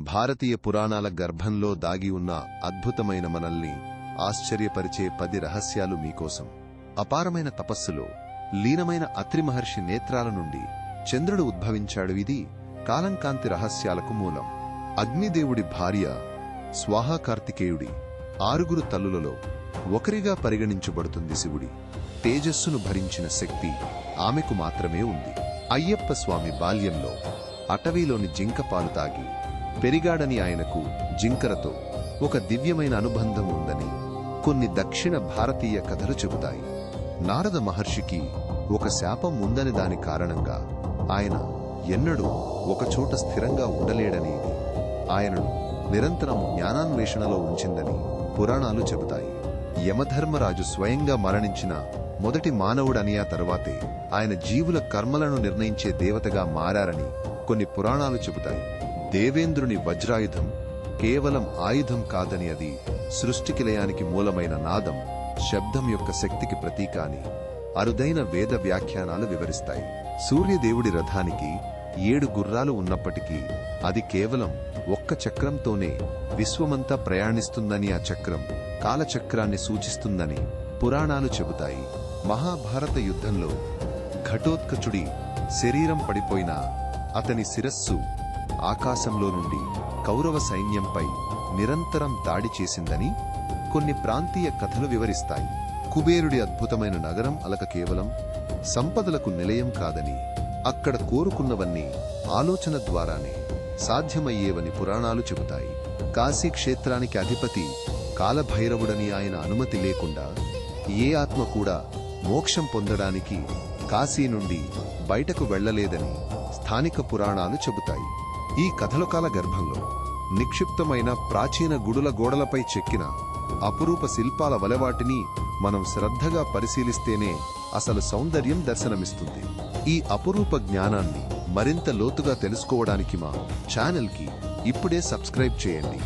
భారతీయ పురాణాల గర్భంలో దాగి ఉన్న అద్భుతమైన మనల్ని ఆశ్చర్యపరిచే పది రహస్యాలు మీకోసం. అపారమైన తపస్సులో లీనమైన అత్రి మహర్షి నేత్రాల నుండి చంద్రుడు ఉద్భవించాడు. ఇది కాలంకాంతి రహస్యాలకు మూలం. అగ్నిదేవుడి భార్య స్వాహా కార్తికేయుడి ఆరుగురు తల్లులలో ఒకరిగా పరిగణించబడుతుంది శివుడి. తేజస్సును భరించిన శక్తి ఆమెకు మాత్రమే ఉంది. అయ్యప్ప స్వామి బాల్యంలో అటవీలోని జింక పాలు తాగి పెరిగాడని ఆయనకు జింకరతో ఒక దివ్యమైన అనుబంధం ఉందని కొన్ని దక్షిణ భారతీయ కథలు చెబుతాయి. నారద మహర్షికి ఒక శాపం ఉందని దాని కారణంగా ఆయన ఎన్నడూ ఒకచోట స్థిరంగా ఉండలేడని ఇది ఆయనను నిరంతరం జ్ఞానాన్వేషణలో ఉంచిందని పురాణాలు చెబుతాయి. యమధర్మరాజు స్వయంగా మరణించిన మొదటి మానవుడని ఆ తరువాతే ఆయన జీవుల కర్మలను నిర్ణయించే దేవతగా మారారని కొన్ని పురాణాలు చెబుతాయి. దేవేంద్రుని వజ్రాయుధం కేవలం ఆయుధం కాదని అది సృష్టికి లయానికి మూలమైన నాదం శబ్దం యొక్క శక్తికి ప్రతీక అని అరుదైన వేద వ్యాఖ్యానాలు వివరిస్తాయి. సూర్యదేవుడి రథానికి ఏడు గుర్రాలు ఉన్నప్పటికీ అది కేవలం ఒక్క చక్రంతోనే విశ్వమంతా ప్రయాణిస్తుందని ఆ చక్రం కాలచక్రాన్ని సూచిస్తుందని పురాణాలు చెబుతాయి. మహాభారత యుద్ధంలో ఘటోత్కచుడి శరీరం పడిపోయినా అతని శిరస్సు ఆకాశంలో నుండి కౌరవ సైన్యంపై నిరంతరం దాడి చేసిందని కొన్ని ప్రాంతీయ కథలు వివరిస్తాయి. కుబేరుడి అద్భుతమైన నగరం అలక కేవలం సంపదలకు నిలయం కాదని అక్కడ కోరుకున్నవన్నీ ఆలోచన ద్వారానే సాధ్యమయ్యేవని పురాణాలు చెబుతాయి. కాశీ క్షేత్రానికి అధిపతి కాలభైరవుడని ఆయన అనుమతి లేకుండా ఏ ఆత్మ కూడా మోక్షం పొందడానికి కాశీ నుండి బయటకు వెళ్ళలేదని స్థానిక పురాణాలు చెబుతాయి. ఈ కథలకాల గర్భంలో నిక్షిప్తమైన ప్రాచీన గుడుల గోడలపై చెక్కిన అపురూప శిల్పాల వలవాటిని మనం శ్రద్ధగా పరిశీలిస్తేనే అసలు సౌందర్యం దర్శనమిస్తుంది. ఈ అపురూప జ్ఞానాన్ని మరింత లోతుగా తెలుసుకోవడానికి మా ఛానల్కి ఇప్పుడే సబ్స్క్రైబ్ చేయండి.